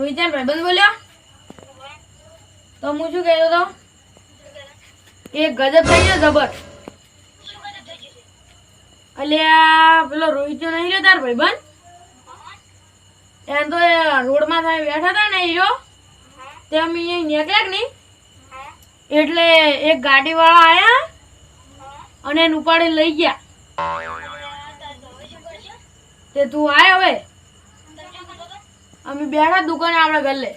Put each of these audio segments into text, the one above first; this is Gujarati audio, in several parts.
રોહિતન ભાઈબંધ બોલ્યો? તો હું શું કહેતો હતો? એ ગજબ થઈ ગયો જબર. અલ્યા પેલો રોહિત નહીં રહ્યો તાર ભાઈબંધ? એમ તો રોડમાં તમે બેઠા હતા ને રહ્યો તે અમે અહીંયા નીકળ્યા નહીં? એટલે એક ગાડી વાળા આયા અને એને ઉપાડી લઈ ગયા. તે તું આય હવે. અમે બેઠા દુકાને આપણે ગલ્લે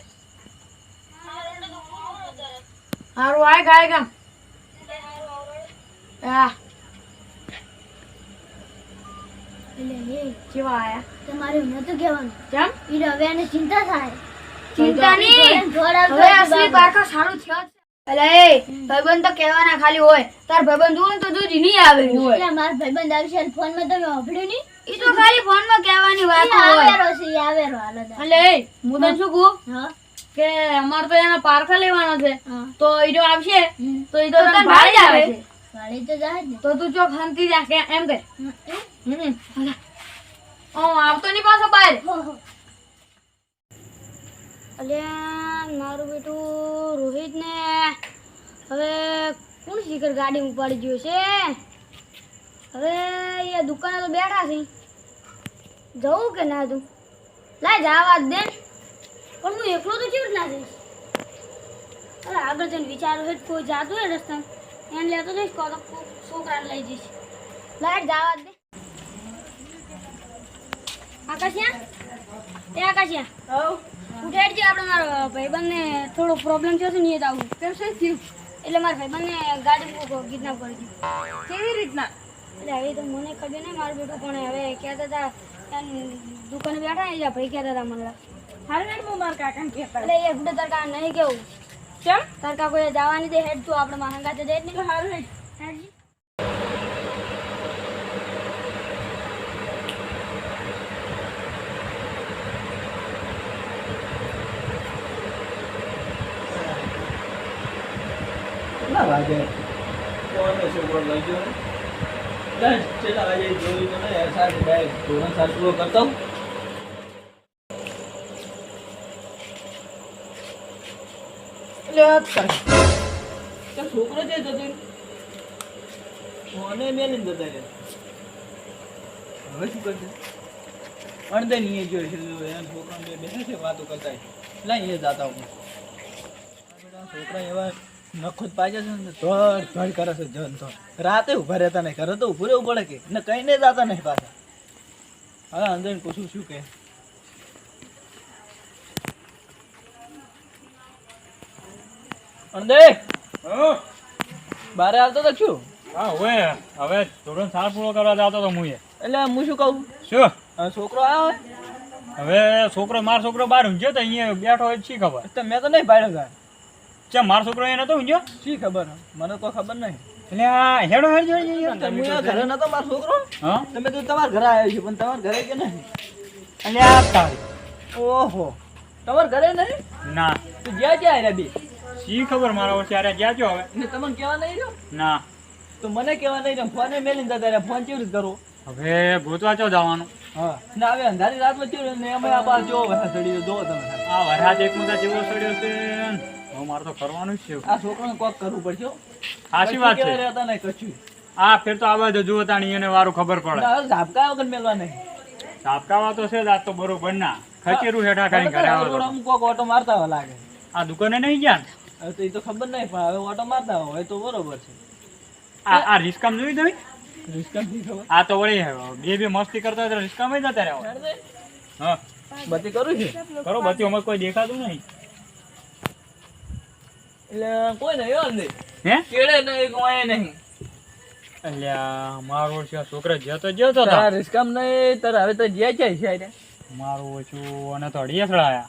હારું આય ગાય કામ હા. કેવા આયા? તમારે નતું કહેવાનું. કેમ? ઈ હવે એને ચિંતા થાય. ચિંતા નહીં. હવે અસલી પારખા સારું થયો ભાઈબંધ તો કહેવાના ખાલી હોય. તાર ભાઈબંધ હોય તો તું નહીં આવે હોય. મારા ભાઈબંધ આવશે ફોન ફોનમાં તમે સાંભળ્યું નહીં? એ તો ખાલી ફોનમાં કહેવાની વાત હોય. આવેરો છે, ઈ આવેરો, હાલો. એટલે હું તને શું કહું? હા, કે અમાર તો એના પારખા લેવાનો છે. તો ઈ જો આવશે તો ઈ તો તને ભાડે જ આવે છે. વાળી તો જાય ને. તો તું ચોક હંતી જા કે એમ કે. હમ, ઓ આવતો નહીં પાછો બહાર. અલ્યા મારું બેટું રોહિત ને હવે કોણ શિખર ગાડી ઉપાડી ગયો છે? હવે એ દુકાને તો બેઠા છે. જવું કે ના તું લાય જવા જ દે પણ હું એકલો તો કેવી રીતના જઈશ? અરે આગળ જઈને વિચારું છે કોઈ જાતું હોય રસ્તા એને લેતો જઈશ કહો તો છોકરાને લઈ જઈશ. લાય જવા દે આકાશિયા? એ આકાશિયા ઉઠાડી છે આપણે મારો ભાઈબંધને થોડો પ્રોબ્લેમ થયો છે ને એ જ આવું. કેમ શું થયું? એટલે મારા ભાઈબંધને ગાડી કિડનેપ કરી દીધી. કેવી રીતના? એટલે હવે તો મને ખબર નહીં મારું બેટું પણ હવે કહેતા હતા દુકાન બેઠા જાય ભાઈ કહેતા હતા મને. હાલ મેડમ હું મારા કાકાને કહેતા એટલે એ ગુડે તરકા નહીં કેવું. કેમ? તરકા કોઈ જવાની દે હેડ તું આપણે મારા તો દે જ નહીં. હાલ હેડ હેડજી કેટલા વાગે કોનો છોકરો લઈ ગયો ને? દસ કેટલા વાગે જોયું તો નહીં સાહેબ ડાયરેક્ટ ધોરણ સાત પૂરો કરતો છોકરો છે જતો. ફોને મેલીને જતા રહ્યા. હવે શું કરશે અડધે નહીં જોઈ છે એના બે બેસે છે વાતો કરતા એ જાતા હું છોકરા એવા નખો પાજે છે ને ધડ ધડ કરે છે જન તો. રાતે ઊભા રહેતા નહીં ઘરે તો ઉભું રહેવું પડે કે? ને કઈ નહીં જાતા નહીં પાછા. હવે અંદર પૂછું શું કે? અંદર બારે આવતો તો શું હા હવે હવે ધોરણ સાર પૂરો કરવા જતો તો હું એટલે હું શું કહું? શું? છોકરો આવ્યો હવે છોકરો માર છોકરો બહાર ઊંઘ્યો તો અહીંયા બેઠો હોય શી ખબર? તો મેં તો નહીં પાડ્યો ચમ મારો છોકરો એ નતો ઊંઘ્યો? શી ખબર? મને તો ખબર નહીં. એટલે આ હેડો હેડ જોઈ તો તમે અહીંયા ઘરે નતો મારો છોકરો? હા? તમે તો તમારા ઘરે આવ્યો છે પણ તમાર ઘરે કે નહીં? એટલે આ તારી. ઓહો. તમાર ઘરે નહીં? ના. તું જ્યાં જ્યાં આવ્યા બે? શી ખબર મારા વર્ષે આરે જ્યાં જો હવે? તમને કહેવા નહીં રહ્યો? ના. તો મને કહેવા નહીં રહ્યો. ફોને મેલીને જતા રહ્યા. ફોન કેવી રીતે કરવો? હવે ગોતવા ચો જવાનું? હા. ને હવે અંધારી રાતમાં કેવું ને અમે આ બાર જોવો વરસાદ ચડી ગયો, તમે. આ વરસાદ એક મુદા જેવો સડ્યો છે. ને. મારે તો કરવાનું જ છે. આ છોકરાને કોક કરવું પડશે સાચી વાત છે. રહેતા નહીં કશું. આ ફેર તો આવા જ જુઓ તાણી એને વારું ખબર પડે. ઝાપકા વગર મેલવા નહીં. સાપકાવા તો છે જ આજ તો બરોબર ના. ખચેરું હેઠા ઘરે આવો કોક ઓટો મારતા હોય લાગે. આ દુકાને નહીં ગયા ને? તો એ તો ખબર નહીં પણ હવે ઓટો મારતા હોય તો બરોબર છે. આ આ રિસ્કામ જોઈ ખબર આ તો વળી બે બે મસ્તી કરતા હોય તો રિસ્કામાં જતા રહેવા હા. બધી કરું છે? કરો બધી અમારે કોઈ દેખાતું નહીં. એટલે કોઈ નહીં હો અંદર હે? કેડે નહીં કોઈ નહીં. અલ્યા મારો છે છોકરા જતો જતો તારા રિસ્કામ નહીં તારા હવે તો જ્યાં જાય છે મારું ઓછું અને તો અડિયા સડાયા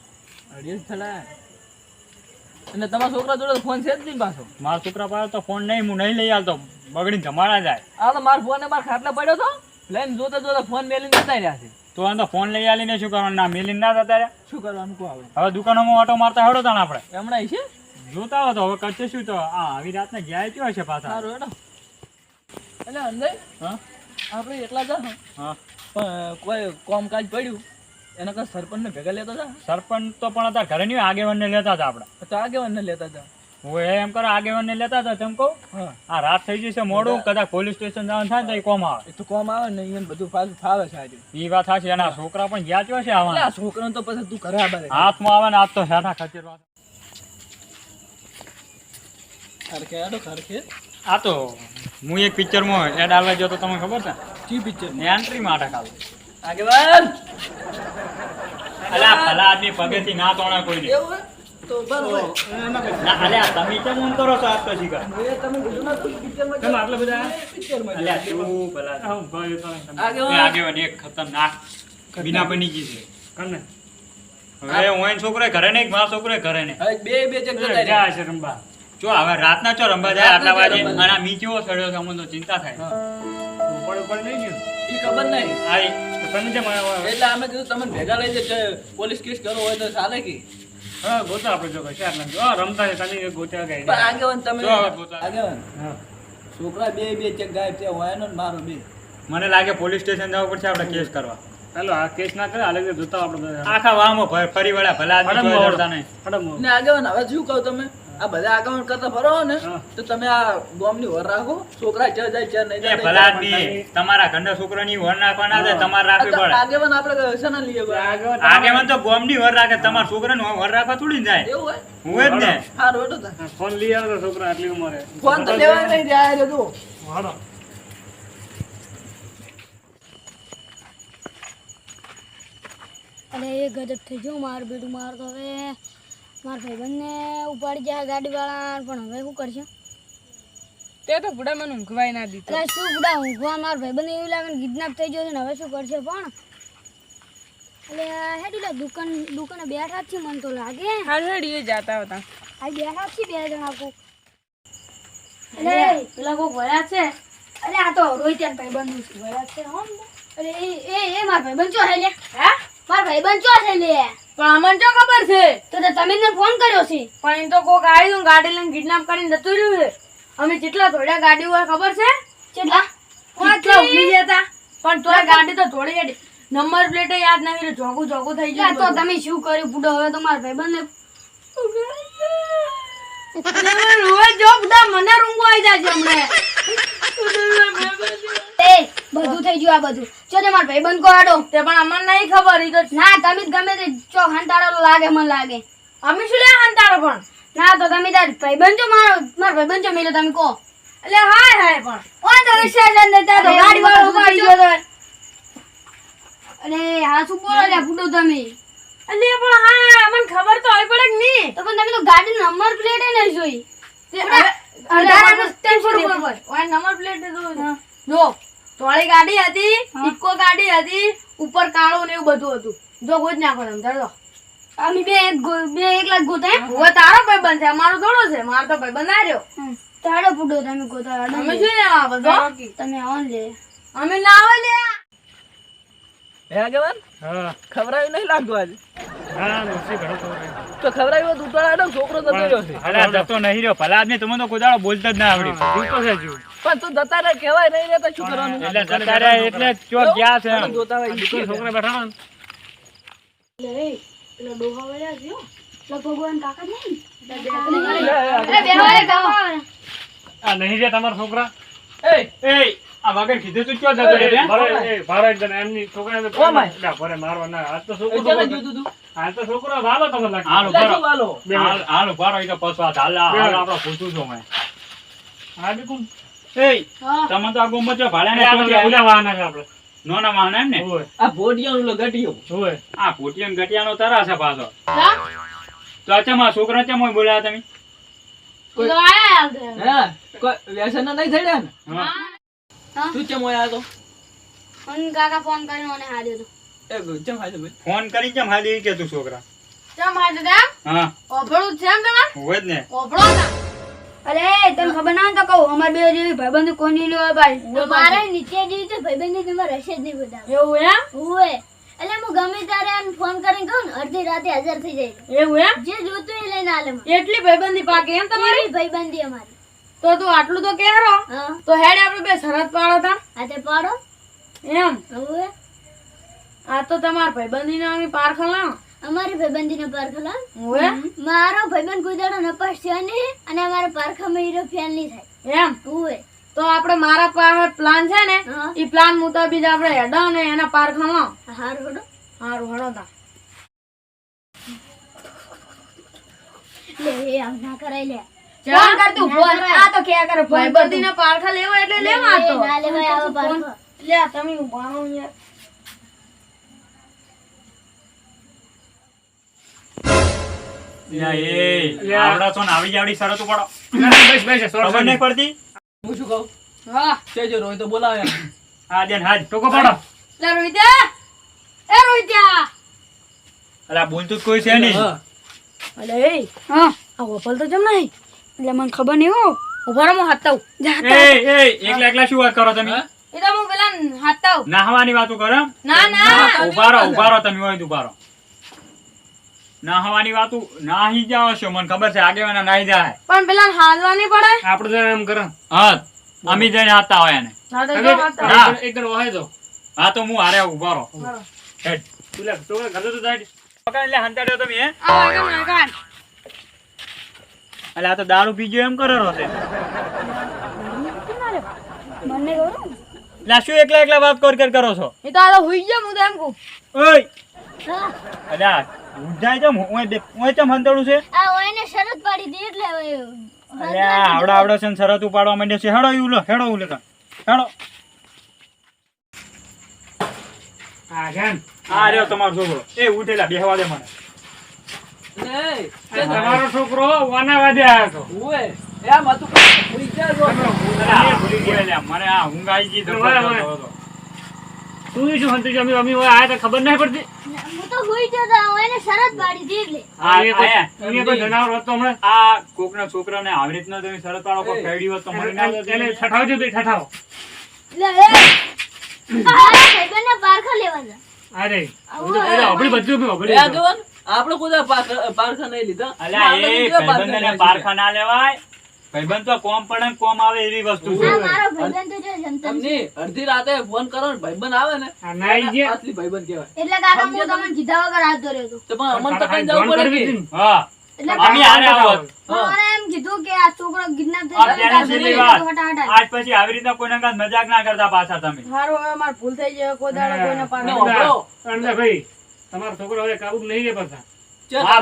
અઢીસ થડા અને તમારા છોકરા જોડે ફોન છે જ નહીં પાછો. મારા છોકરા પાસે તો ફોન નહીં હું નહીં લઈ આવતો બગડી ધમાડા જાય. આ તો મારો ફોન મારા ખાટલા પડ્યો તો? લઈને જોતા જોતા ફોન મેલીને જતા રહ્યા છે. તો આ તો ફોન લઈ આવીને શું કરવાનું? ના મેલીને ના જતા રહ્યા? શું કરવાનું કહો હવે? હવે દુકાનોમાં ઓટો મારતા હેડો તાણ આપણે. હમણાં છે? જોતા હો તો હવે કરશે શું તો? આ આવી રાતને ગયા ક્યાં હશે પાછા. સારું હેડો. એટલે અંદર હા? આપણે એકલા જા હા. પણ કોઈ કામકાજ પડ્યું? એના સરપંચ સરપંચને ભેગા લેતા હતા? સરપંચ તો પણ હતા ઘરે નહીં આગેવાનને લેતા હતા આપણે. તો આગેવાનને લેતા હતા? હું એમ કરો આગેવાનને લેતા હતા તેમ કહું? આ રાત થઈ જશે મોડું કદાચ પોલીસ સ્ટેશન જવાનું થાય ને તો એ કોમ આવે. એ તો કોમ આવે ને એને બધું પાછું ફાવે છે આજે. એ વાત સાચી એના છોકરા પણ જ્યાં છે છોકરા આવવાના. છોકરાને તો પછી તું ઘરે આવે હાથમાં આવે ને હાથ તો સાઠા ખચેરવા ખરખે આડો ખરખે. આ તો હું એક પિક્ચરમાં એડ આવે જો તો તમને ખબર છે? કી પિક્ચર ને એન્ટ્રી માટે ખાલી. આગેવાન! અલ્યા ભલા આદમી પગેથી ના તોણા કોઈ દે. એવું તો બરોબર ના અલ્યા તમે કેમ ઊંઘ કરો છો આજ પછી કર તમે કીધું પિક્ચરમાં કેમ આટલા બધા? પિક્ચરમાં અલ્યા તું ભલા આગેવાન. એ આગેવાન એક ખતરનાક. બીના બની ગઈ છે. હવે હું એનો છોકરો ઘરે નહીં મારા છોકરો ઘરે નહીં? હવે બે બે જગ જતા રહ્યા. જો હવે રાતના ચો રંબા જાય આટલા વાગે મારા ચો રંબા અને મી કેવો સડ્યો છે અમને તો ચિંતા થાય. ઉપર ઉપર નહીં ગયું? એ ખબર નહીં. આઈ તમે જેમ એટલે અમે કીધું તમને ભેગા લઈ જશે પોલીસ કેસ કરવો હોય તો ચાલે કે. હા ગોતા આપણે જો કઈ આટલા જો રમતા છે તમે ગોત્યા ગઈ આગેવાન તમે જો હવે પોતા- આગેવાન. છોકરા બે બે ચેક ગાયબ છે હોય ને મારો બે. મને લાગે પોલીસ સ્ટેશન જવું પડશે આપણે કેસ કરવા. ચાલો આ કેસ ના કરે હાલે જોતા આપણે આખા વામો ફરી- વળ્યા ભલા આદમી જોઈ નહીં. ને આગેવાન હવે શું કહું તમે? આ બધા આગેવાન કરતા ફરો ને તો તમે આ ગોમની વર રાખો. છોકરા જ જાય છે નહીં ભલા આદમી તમારા ઘરના છોકરાની વર નાખવાના છે તમારે રાખવી પડે. આગેવન આપણે શેના લઈએ ભાઈ? આગેવાન તો ગોમની વર રાખે તમારા છોકરાનું વર રાખવા થોડી જાય. એવું હું જ ને. હા રોટો ફોન લઈ આવ્યો છોકરા આટલી ઉંમરે. ફોન તો લેવા નહીં જાય રે તું. હાડો અરે એ ગજબ થઈ ગયો માર બેડું માર તો હવે. મારા ભાઈબંધને ઉપાડી જાય ગાડીવાળા પણ હવે શું કરશે? તે તો બુડા મને ઊંઘવાય ના દીધું. એટલે શું બુડા ઊંઘવા? મારા ભાઈબંધ એવું લાગે ને કિડનેપ થઈ ગયો છે ને હવે શું કરશે પણ? એટલે હેડી દુકાન દુકાને બેઠા જ છે મને તો લાગે. હાલ હેડીએ જાતા હતા. આ બેઠા જ છે બે જણા કો એટલે પેલા કોક વળ્યા છે? અરે આ તો રોહિત ભાઈબંધ છે. વળ્યા છે હમ અરે એ એ એ મારા ભાઈબંધ ચો હે લે? હા? મારા ભાઈબંધ ચો છે લે? પણ અમને જો ખબર છે? તો તે તમે ફોન કર્યો છે. પણ એમ તો કોક આવ્યું ગાડી લઈને કિડનેપ કરીને જતું રહ્યું છે. અમે કેટલા થોડા ગાડી હોય ખબર છે? કેટલા કેટલા ગયા હતા. પણ તોય ગાડી તો થોડી હેડી નંબર પ્લેટ યાદ નહીં રહ્યું. જોગું જોગું થઈ ગયું તો તમે શું કર્યું? પૂડો હવે તો મારા ભાઈબંધને રોજ જો બધા મને રૂંગો આવી જાય છે હમણે. બધું થઈ ગયું આ બધું. ચો તે મારા ભાઈબંધ કો તે પણ અમને નહીં ખબર ઈ તો ના તમે ગમે તે ચો હંતાડો લાગે મને લાગે. અમે શું લે હંતાડો પણ? ના તો તમે તાર ભાઈબંધ છો મારો મારો ભાઈબંધ છો મેલો તમે કહો. એટલે હાય હાય પણ. ઓન તો સ્ટેશન દેતા તો ગાડી વાળો ઉપાડી ગયો તો. અરે હા શું બોલો લે ફૂટો તમે. એટલે પણ હા અમને ખબર તો હોય પડે કે નહીં તો પણ તમે તો ગાડી નંબર પ્લેટ નહીં જોઈ. નંબર પ્લેટ જો ગાડી હતી ઇકો ગાડી હતી ઉપર કાળું ને એવું બધું હતું. જો ગોજ નાખો તમે ચાલો અમે બે એક બે એક લાખ ગોતા હવે તારો ભાઈબંધ છે અમારો થોડો છે મારો તો રહ્યો. હમ. તાડો ફૂટો તમે ગોતા અમે શું લેવા બધો તમે આવો લે. અમે ના આવે લે. હે આગેવાન? હા. નહીં લાગતું આજે. તો છોકરો જતો રહ્યો છે અરે જતો નહીં રહ્યો. ભલા આદમી તમે તો કોઈ બોલતા જ ના આવડ્યું જીવતો છે જીવ પણ તું જતા રહે કહેવાય નહીં રહેતા શું કરવાનું? એટલે જતા રહ્યા એટલે ચોક ગયા છે. જોતા હોય છોકરા બેઠા ને. લે ડોહા વળ્યા છે હો. ભગવાન કાકા નહીં અરે, અરે બેહવા દે કાકા. આ નહીં રે તમારા છોકરા. એ એ. આ વગર કીધું તું ક્યાં જતો રહ્યો ભરે ભરે એકદમ એમની છોકરાને તો કોમ આય? ના, ભરે મારવા ના આજ તો છોકરો જેને જોતું તું? આજ તો છોકરો વાલો તમે લાગે હાલો લે બરો શું વાલો. બે હાલ હાલ તો પછવા હાલ હાલ બે. પૂછું છું મેં હા બિલકુલ એ તમે તો આ ગોમત ભાડે ને ઉલા વાહના છે આપણે. નોના વાહન એમ ને? આ લો ગટિયો હોય આ પોટિયન ગટિયાનો તરા છે પાછો. તો અચ્છા છોકરા ચમ હોય બોલ્યા તમે? ઈ તો આયા. હે? કોઈ વ્યસન નહીં ને? હા. તું ચમ હોય તો મને કાકા ફોન કરીને મને હાર્યો તો એ ચમ હાજર ભાઈ? ફોન કરી કેમ હાલી કે તું છોકરા? ચમ આ દાદા હા. ઓભળું છે એમ તમારે? હોય જ ને. ઓભળો ના. અરે તને ખબર ના હોય તો કહું. અમારે બે જેવી ભાઈબંધ કોની ભાઈ? મારે નીચે જેવી તો ભાઈબંધી તમારે હશે જ નહીં બધા એવું એમ? હોય. એટલે હું ગમે ત્યારે આને ફોન કરીને કહું ને અડધી રાતે હાજર થઈ જાય. એવું એમ? જે જોતું એ લઈને આલે એટલી ભાઈબંધી પાકે એમ તમારી? ભાઈબંધી અમારી. તો તું આટલું તો કે હા. તો હેડ આપણે બે શરત પાડો તા આજે પાડો? એમ? આ તો તમાર ભાઈબંધી નામની પારખણ લાવો અમારી ભાઈબંધીનો પારખલા ઓએ મારો ભાઈબંધ કોઈ નપાસ છે ને અને અમારા પારખામાં હીરો ફેલ નહીં થાય. એમ? ઉવે તો આપણે મારા પાસે પ્લાન છે ને એ પ્લાન મુતાબિક આપણે હેડો ને એના પારખા લાવો હાર હોડો. હારું હડો તા લે આમ ના કરાય લે. ફોન કર તું ફોન. આ તો ક્યાં કરે ભાઈબંધીને પારખા લેવો એટલે લેવા તો ના લેવા આવો પારખા લે તમે ઉભાણો યાર લ્યા, એ આવડા છો ને આવી જાવડી શરત ઉપાડો બેસ બેસ ખબર નહીં પડતી? હું શું કહું? હા. તે જો રોહિત તો બોલાવે. હા દેન હાજ. ટોકો પાડો. લે એ રોહિત્યા અલા બોલતું કોઈ છે નહીં. અલે એ હા. આ વપલ તો જમ નહીં. એટલે મને ખબર નહીં હો. ઊભા રહો હું હાથતા એ એ એકલા એકલા શું વાત કરો તમે? એ તો હું પેલા હાથતા નાહવાની વાતો કરો ના ના. ઊભા રહો ઊભા રહો તમે હોય ઊભા રહો. નાહવાની વાતો નાહી જાવ છો મને ખબર છે આગેવાના નાહી જાય. પણ પેલા હાલવા નહીં પડે. આપણે તો એમ કરો. હા અમે જઈને હાથતા હોય એને. હા તો. ના. હા તો હું હારે ઊભા રહો. હેડ. તું લે તો ઘરે તો જાય પકડ લે હંતાડ્યો તમે હે? આ. એટલે આ તો દારૂ પીજો એમ કરે છે મને ગૌરવ લા શું એકલા એકલા વાત કર કર કરો છો? એ તો આ તો હુઈ ગયો હું તો એમ કહું. ઓય! આ ઉઠાય ચમ ઓય ઓય તો હંતાડું છે? આ ઓયને શરત પાડી દી એટલે અરે આવડા આવડા છે ને શરત ઉપાડવા માંડ્યો છે. હેડો એવું લો હેડો ઉલે લેતા હેડો. આ જાન. આ રહ્યો તમારો છોકરો. એ ઉઠેલા બેહવા દે મને. તમારો છોકરો વાના વાદે આવ્યો હતો ઉવે. એમ હતું કે ગયા ભૂલી ગયા મને આ ઊંઘ આવી ગઈ ધક્કો ઓય, થતો ઓય. હતો. તું શું હંતુ અમે અમે આયા તો ખબર નહીં પડતી. હું તો હુઈ ગયો તો ઓયને શરત પાડી દી એટલે. આ- આ કોઈ- કોઈ જનાવર હતો હમણાં? આ કોકના છોકરાને આવી રીતના તમે શરત પાડો કોઈ ફેડી હોત તો મને ના દે. ઠઠાવજો તો ઠઠાવો. લે એ મારા ભાઈબંધને પારખા લેવા જા અરે હું તો પેલા બધું આપણે કોઈ પારખા નહીં લીધા. પારખા ના લેવાય. ભાઈબંધ તો કોમ પડે કોમ આવે એવી વસ્તુ છે. આ મારો ભાઈબંધ તો જો જમતમ છે. એમની અડધી રાતે ફોન કરો ને ભાઈબંધ આવે ને આ નાઈ ગયા આટલી ભાઈબંધ કહેવાય. એટલે કાકા હું તમને કીધા વગર હાથ ધર્યો હતો. તો પણ અમને તો કઈ જવું પડે કરવી કે? હતી ને. હા. અમે હારે આવત. એમ કીધું કે આ છોકરો કિડનેપ થઈ આ ગયો ત્યાંની છેલ્લી વાત. હટાહટ આજ પછી આવી રીતના કોઈના કાંઈ મજાક ના કરતા પાછા તમે. સારું હવે મારે ભૂલ થઈ જાય કોઈ દાડો કોઈને પાડો. ભાઈ. તમારો છોકરો હવે કાબુ નહીં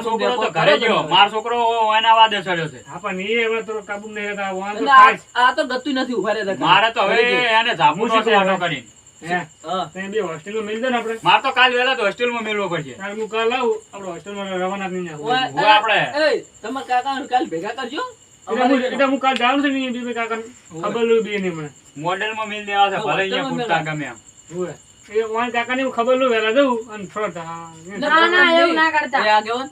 છોકરો તો ડેપો ઘરે ગયો તમે. છોકરો એના વાદે ચડ્યો છે. હા પણ એ હવે તો કાબુ નહીં રહેતા. વાંધો એટલે આ- થાય જ. આ તો ગતું નથી ઊભા રહેતા મારે તો હવે એને ઝાપુ હું શું નહોતો કહું? વાતો કરીને. હે? હા. તમે બે હોસ્ટેલમાં મિલ દો ને આપણે. મારે તો કાલ વહેલા તો હોસ્ટેલમાં મેળવો પડશે. હું કાલ આવું. આપણે હોસ્ટેલમાં રવાના થઈ હું તમારા કાલ ભેગા કરજો. એટલે હું કાલ જાઉં છું ને બે બે કાકા ખબર બી નહીં મને. મોડેલમાં મિલ દેવા છે ભલે અહીંયા ગમે એમ. હોય. એ વાન કાકાને હું ખબર લઉં વહેલા જઉં અને થોડો ના ના એવું ના કરતા.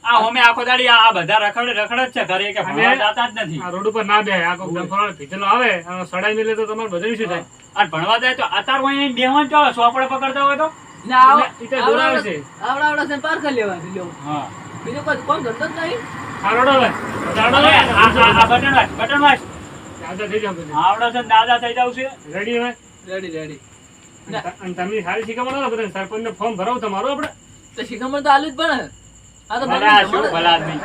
આ અમે આખો દાડી આ આ બધા રખડ રખડ જ છે ઘરે કે ભણવા જાતા જ નથી. આ રોડ ઉપર ના બે આ કોઈ ડંફાળો ભીતેલો આવે અને સડાઈ મિલે તો તમારે બધાને શું થાય? અને ભણવા જાય તો અતાર હોય બેહવાન ચાલો સોપડે પકડતા હોય તો? ને આવ- એટલે ઈ તો આવડા- આવડા આવડા છે ને પારખા લેવાની લ્યો. હા. બીજું કોઈ કોણ કરતો જ નહીં. આ રોડ હવે. આ આ- આ બટન વાંચ, બટન વાંચ. દાદા થઈ જાવ બધે. છે દાદા થઈ જાવ છે. રેડી હવે? રેડી રેડી અને તમે સારી શીખવાડો ને બધા સરપંચ ફોર્મ ભરાવું તમારો આપણે. તો શિખામણ તો આલું જ પણ આ તો ભલે આ શું ભલા આદમી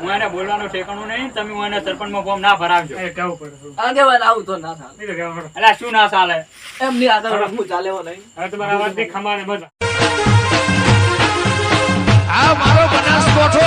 હું એને બોલવાનું ઠેકાણું નહીં તમે હું એને ફોર્મ ના ભરાવજો. એ કહેવું પડે આગેવાન આવું તો ના. એટલે આ શું ના ચાલે? એમ નહીં આગળ રાખવું ચાલે એવો નહીં. હવે તમારા અવાજથી ખમાને બધા આ મારો બનાસકોઠો